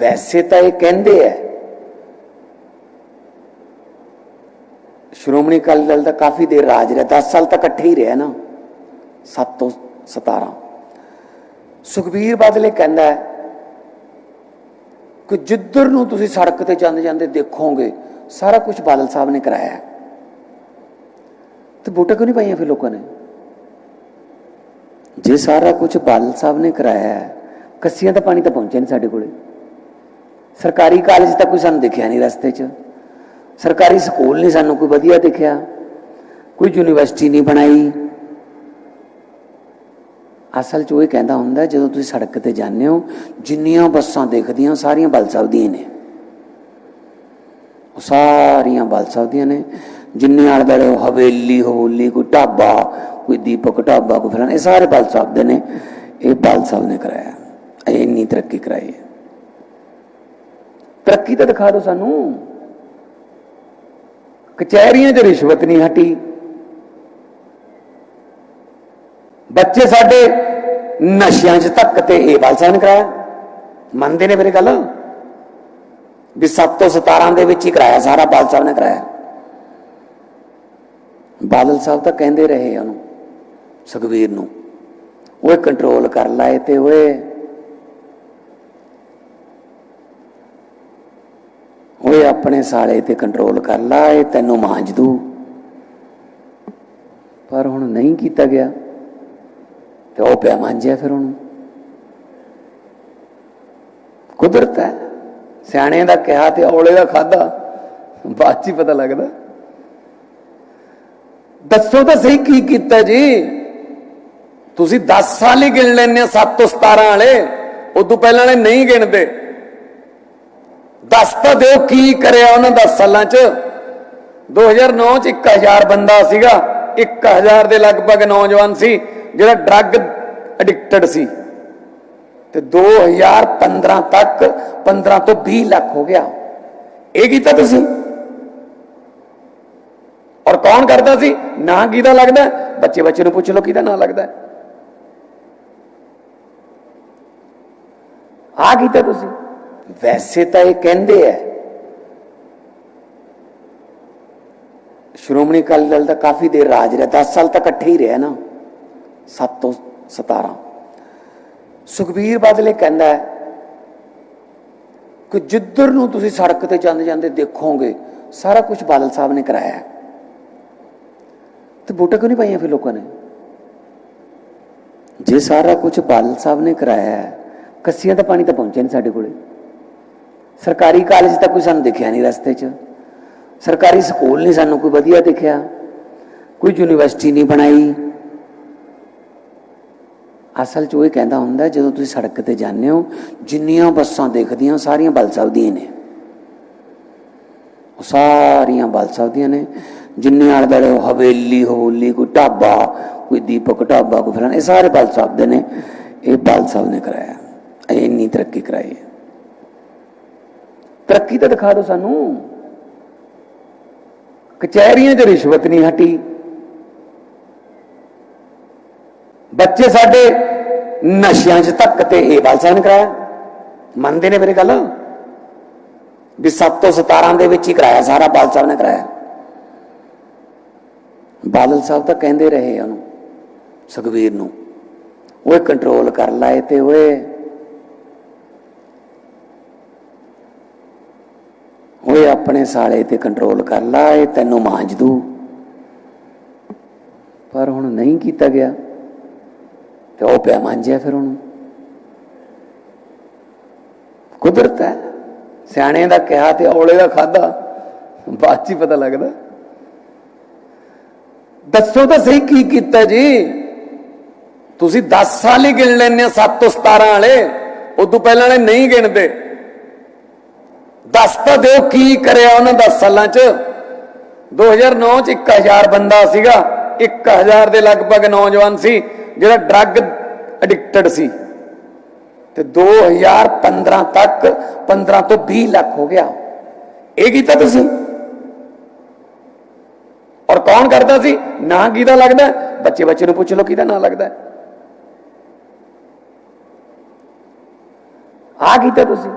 ਵੈਸੇ ਤਾਂ ਇਹ ਕਹਿੰਦੇ ਐ ਸ਼੍ਰੋਮਣੀ ਅਕਾਲੀ ਦਲ ਦਾ ਕਾਫੀ ਦੇਰ ਰਾਜ ਰਿਹਾ 10 ਸਾਲ ਤੱਕ ਇਕੱਠੇ ਹੀ ਰਿਹਾ ਨਾ 7 ਤੋਂ 17 ਸੁਖਬੀਰ ਬਾਦਲ ਇਹ ਕਹਿੰਦਾ ਕਿ ਜਿੱਧਰ ਨੂੰ ਤੁਸੀਂ ਸੜਕ ਤੇ ਜਾਂਦੇ ਜਾਂਦੇ ਦੇਖੋਗੇ ਸਾਰਾ ਕੁਝ ਬਾਦਲ ਸਾਹਿਬ ਨੇ ਕਰਾਇਆ ਤੇ ਵੋਟਾਂ ਕਿਉਂ ਨਹੀਂ ਪਾਈਆਂ ਫਿਰ ਲੋਕਾਂ ਨੇ? ਜੇ ਸਾਰਾ ਕੁਝ ਬਾਦਲ ਸਾਹਿਬ ਨੇ ਕਰਾਇਆ ਹੈ, ਕੱਸੀਆਂ ਦਾ ਪਾਣੀ ਤਾਂ ਪਹੁੰਚਿਆ ਨਹੀਂ ਸਾਡੇ ਕੋਲੇ। ਸਰਕਾਰੀ ਕਾਲਜ ਤਾਂ ਕੋਈ ਸਾਨੂੰ ਦਿਖਿਆ ਨਹੀਂ ਰਸਤੇ 'ਚ। ਸਰਕਾਰੀ ਸਕੂਲ ਨਹੀਂ ਸਾਨੂੰ ਕੋਈ ਵਧੀਆ ਦਿਖਿਆ। ਕੋਈ ਯੂਨੀਵਰਸਿਟੀ ਨਹੀਂ ਬਣਾਈ। ਅਸਲ 'ਚ ਉਹ ਇਹ ਕਹਿੰਦਾ ਹੁੰਦਾ, ਜਦੋਂ ਤੁਸੀਂ ਸੜਕ ਤੇ ਜਾਂਦੇ ਹੋ, ਜਿੰਨੀਆਂ ਬੱਸਾਂ ਦੇਖਦੀਆਂ ਸਾਰੀਆਂ ਬਲ ਸਾਹਿਬ ਦੀਆਂ ਨੇ। ਉਹ ਸਾਰੀਆਂ ਬਲ ਸਾਹਿਬ ਦੀਆਂ ਨੇ। ਜਿੰਨੇ ਆਲੇ ਦੁਆਲੇ ਹਵੇਲੀ, ਹਵੋਲੀ, ਕੋਈ ਢਾਬਾ, ਕੋਈ ਦੀਪਕ ਢਾਬਾ, ਕੋਈ ਫਲਾਣਾ, ਇਹ ਸਾਰੇ ਬਲ ਸਾਹਿਬ ਦੇ ਨੇ। ਇਹ ਬਲ ਸਾਹਿਬ ਨੇ ਕਰਾਇਆ। ਇਹ ਇੰਨੀ ਤਰੱਕੀ ਕਰਾਈ ਹੈ। ਤਰੱਕੀ ਤਾਂ ਦਿਖਾ ਦਿਓ ਸਾਨੂੰ। ਕਚਹਿਰੀਆਂ 'ਚ ਰਿਸ਼ਵਤ ਨਹੀਂ ਹਟੀ। ਬੱਚੇ ਸਾਡੇ ਨਸ਼ਿਆਂ 'ਚ ਧੱਕ ਤੇ ਇਹ ਬਲ ਸਾਹਿਬ ਨੇ ਕਰਾਇਆ। ਮੰਨਦੇ ਨੇ ਮੇਰੇ ਗੱਲ? ਵੀ 7 ਤੋਂ 17 ਦੇ ਵਿੱਚ ਹੀ ਕਰਾਇਆ, ਸਾਰਾ ਬਾਦਲ ਸਾਹਿਬ ਨੇ ਕਰਾਇਆ। ਬਾਦਲ ਸਾਹਿਬ ਤਾਂ ਕਹਿੰਦੇ ਰਹੇ ਉਹਨੂੰ ਸੁਖਵੀਰ ਨੂੰ, ਓਏ ਕੰਟਰੋਲ ਕਰ ਲਾਏ ਤੇ ਓਏ ਓਏ ਆਪਣੇ ਸਾਲੇ ਤੇ ਕੰਟਰੋਲ ਕਰ ਲਾ, ਇਹ ਤੈਨੂੰ ਮਾਂਜ ਦੂ। ਪਰ ਹੁਣ ਨਹੀਂ ਕੀਤਾ ਗਿਆ। ਤੇ ਉਹ ਪਿਆ ਮਾਂਜਿਆ ਫਿਰ ਉਹਨੂੰ। ਕੁਦਰਤ ਹੈ। ਸਿਆਣੇ ਦਾ ਕਿਹਾ ਤੇ ਔਲੇ ਦਾ ਖਾਦਾ ਬਾਅਦ 'ਚ ਹੀ ਪਤਾ ਲੱਗਦਾ। ਦੱਸੋ ਤਾਂ ਸਹੀ ਕੀ ਕੀਤਾ ਜੀ? ਤੁਸੀਂ 10 ਸਾਲ ਹੀ ਗਿਣ ਲੈਣੇ 7 ਤੋਂ 17 ਵਾਲੇ। ਉਦੋਂ ਪਹਿਲਾਂ ਵਾਲੇ ਨਹੀਂ ਗਿਣਦੇ। ਦੱਸ ਤਾਂ ਦਿਓ ਕੀ ਕਰਿਆ ਉਹਨਾਂ 10 ਸਾਲਾਂ 'ਚ। 2009 'ਚ 1000 ਬੰਦਾ ਸੀਗਾ। 1000 ਦੇ ਲਗਭਗ ਨੌਜਵਾਨ ਸੀ, ਜਿਹੜਾ ਡਰੱਗ ਐਡਿਕਟਡ ਸੀ। ਤੇ 2015 ਤੱਕ 15 ਤੋਂ 20 ਲੱਖ ਹੋ ਗਿਆ। ਇਹ ਕੀਤਾ ਤੁਸੀਂ? ਔਰ ਕੌਣ ਕਰਦਾ ਸੀ? ਨਾ ਕਿਹਦਾ ਲੱਗਦਾ? ਬੱਚੇ ਬੱਚੇ ਨੂੰ ਪੁੱਛ ਲਓ ਕਿਹਦਾ ਨਾਂ ਲੱਗਦਾ। ਹੈ? ਆ ਕੀਤਾ ਤੁਸੀਂ। ਵੈਸੇ ਤਾਂ ਇਹ ਕਹਿੰਦੇ ਐ ਸ਼੍ਰੋਮਣੀ ਅਕਾਲੀ ਦਲ ਦਾ ਕਾਫੀ ਦੇਰ ਰਾਜ ਰਿਹਾ 10 ਸਾਲ ਤੱਕ ਇਕੱਠੇ ਹੀ ਰਿਹਾ ਨਾ 7 ਤੋਂ 17 ਸੁਖਬੀਰ ਬਾਦਲ ਇਹ ਕਹਿੰਦਾ ਹੈ ਕਿ ਜਿੱਧਰ ਨੂੰ ਤੁਸੀਂ ਸੜਕ ਤੇ ਜਾਂਦੇ ਜਾਂਦੇ ਦੇਖੋਗੇ ਸਾਰਾ ਕੁਝ ਬਾਦਲ ਸਾਹਿਬ ਨੇ ਕਰਾਇਆ ਤੇ ਵੋਟਾਂ ਕਿਉਂ ਨਹੀਂ ਪਾਈਆਂ ਫਿਰ ਲੋਕਾਂ ਨੇ? ਜੇ ਸਾਰਾ ਕੁਝ ਬਾਦਲ ਸਾਹਿਬ ਨੇ ਕਰਾਇਆ ਹੈ, ਕੱਸੀਆਂ ਦਾ ਪਾਣੀ ਤਾਂ ਪਹੁੰਚਿਆ ਨਹੀਂ ਸਾਡੇ ਕੋਲੇ। ਸਰਕਾਰੀ ਕਾਲਜ ਤਾਂ ਕੋਈ ਸਾਨੂੰ ਦਿਖਿਆ ਨਹੀਂ ਰਸਤੇ 'ਚ। ਸਰਕਾਰੀ ਸਕੂਲ ਨਹੀਂ ਸਾਨੂੰ ਕੋਈ ਵਧੀਆ ਦਿਖਿਆ। ਕੋਈ ਯੂਨੀਵਰਸਿਟੀ ਨਹੀਂ ਬਣਾਈ। ਅਸਲ 'ਚ ਉਹ ਇਹ ਕਹਿੰਦਾ ਹੁੰਦਾ, ਜਦੋਂ ਤੁਸੀਂ ਸੜਕ ਤੇ ਜਾਂਦੇ ਹੋ, ਜਿੰਨੀਆਂ ਬੱਸਾਂ ਦੇਖਦੀਆਂ ਸਾਰੀਆਂ ਬਲ ਸਾਹਿਬ ਦੀਆਂ ਨੇ। ਉਹ ਸਾਰੀਆਂ ਬਲ ਸਾਹਿਬ ਦੀਆਂ ਨੇ। ਜਿੰਨੇ ਆਲੇ ਦੁਆਲੇ ਹਵੇਲੀ, ਹਵੋਲੀ, ਕੋਈ ਢਾਬਾ, ਕੋਈ ਦੀਪਕ ਢਾਬਾ, ਕੋਈ ਫਲਾਣਾ ਇਹ ਸਾਰੇ ਬਲ ਸਾਹਿਬ ਦੇ ਨੇ। ਇਹ ਬਲ ਸਾਹਿਬ ਨੇ ਕਰਾਇਆ। ਇਹ ਇੰਨੀ ਤਰੱਕੀ ਕਰਾਈ ਹੈ। ਤਰੱਕੀ ਤਾਂ ਦਿਖਾ ਦਿਓ ਸਾਨੂੰ। ਕਚਹਿਰੀਆਂ 'ਚ ਰਿਸ਼ਵਤ ਨਹੀਂ ਹਟੀ। ਬੱਚੇ ਸਾਡੇ ਨਸ਼ਿਆਂ 'ਚ ਧੱਕ ਤੇ ਇਹ ਬਲ ਸਾਹਿਬ ਨੇ ਕਰਾਇਆ। ਮੰਨਦੇ ਨੇ ਮੇਰੇ ਗੱਲ? ਵੀ 7 ਤੋਂ 17 ਦੇ ਵਿੱਚ ਹੀ ਕਰਾਇਆ, ਸਾਰਾ ਬਾਦਲ ਸਾਹਿਬ ਨੇ ਕਰਾਇਆ। ਬਾਦਲ ਸਾਹਿਬ ਤਾਂ ਕਹਿੰਦੇ ਰਹੇ ਉਹਨੂੰ ਸੁਖਵੀਰ ਨੂੰ, ਓਏ ਕੰਟਰੋਲ ਕਰ ਲਾਏ ਤੇ ਓਏ। ਓਏ ਆਪਣੇ ਸਾਲੇ ਤੇ ਕੰਟਰੋਲ ਕਰ ਲਾ, ਇਹ ਤੈਨੂੰ ਮਾਂਜ ਦੂ। ਪਰ ਹੁਣ ਨਹੀਂ ਕੀਤਾ ਗਿਆ। ਤੇ ਉਹ ਪਿਆ ਮਾਂਜਿਆ ਫਿਰ ਉਹਨੂੰ। ਕੁਦਰਤ ਹੈ। ਸਿਆਣੇ ਦਾ ਕਿਹਾ ਤੇ ਔਲੇ ਦਾ ਖਾਦਾ ਬਾਅਦ 'ਚ ਹੀ ਪਤਾ ਲੱਗਦਾ। ਦੱਸੋ ਤਾਂ ਸਹੀ ਕੀ ਕੀਤਾ ਜੀ? ਤੁਸੀਂ 10 ਸਾਲ ਹੀ ਗਿਣ ਲੈਣੇ 7 ਤੋਂ 17 ਵਾਲੇ। ਉਦੋਂ ਪਹਿਲਾਂ ਵਾਲੇ ਨਹੀਂ ਗਿਣਦੇ। ਦੱਸ ਤਾਂ ਦਿਓ ਕੀ ਕਰਿਆ ਉਹਨਾਂ 10 ਸਾਲਾਂ 'ਚ। 2009 'ਚ 1000 ਬੰਦਾ ਸੀਗਾ। 1000 ਦੇ ਲਗਭਗ ਨੌਜਵਾਨ ਸੀ, ਜਿਹੜਾ ਡਰੱਗ ਐਡਿਕਟਡ ਸੀ। ਤੇ 2015 ਤੱਕ 15 ਤੋਂ 20 ਲੱਖ ਹੋ ਗਿਆ। ਇਹ ਕੀਤਾ ਤੁਸੀਂ? ਔਰ ਕੌਣ ਕਰਦਾ ਸੀ? ਨਾਂ ਕਿਹਦਾ ਲੱਗਦਾ? ਬੱਚੇ ਬੱਚੇ ਨੂੰ ਪੁੱਛ ਲਓ ਕਿਹਦਾ ਨਾਂ ਲੱਗਦਾ। ਹੈ? ਆ ਕੀਤਾ ਤੁਸੀਂ।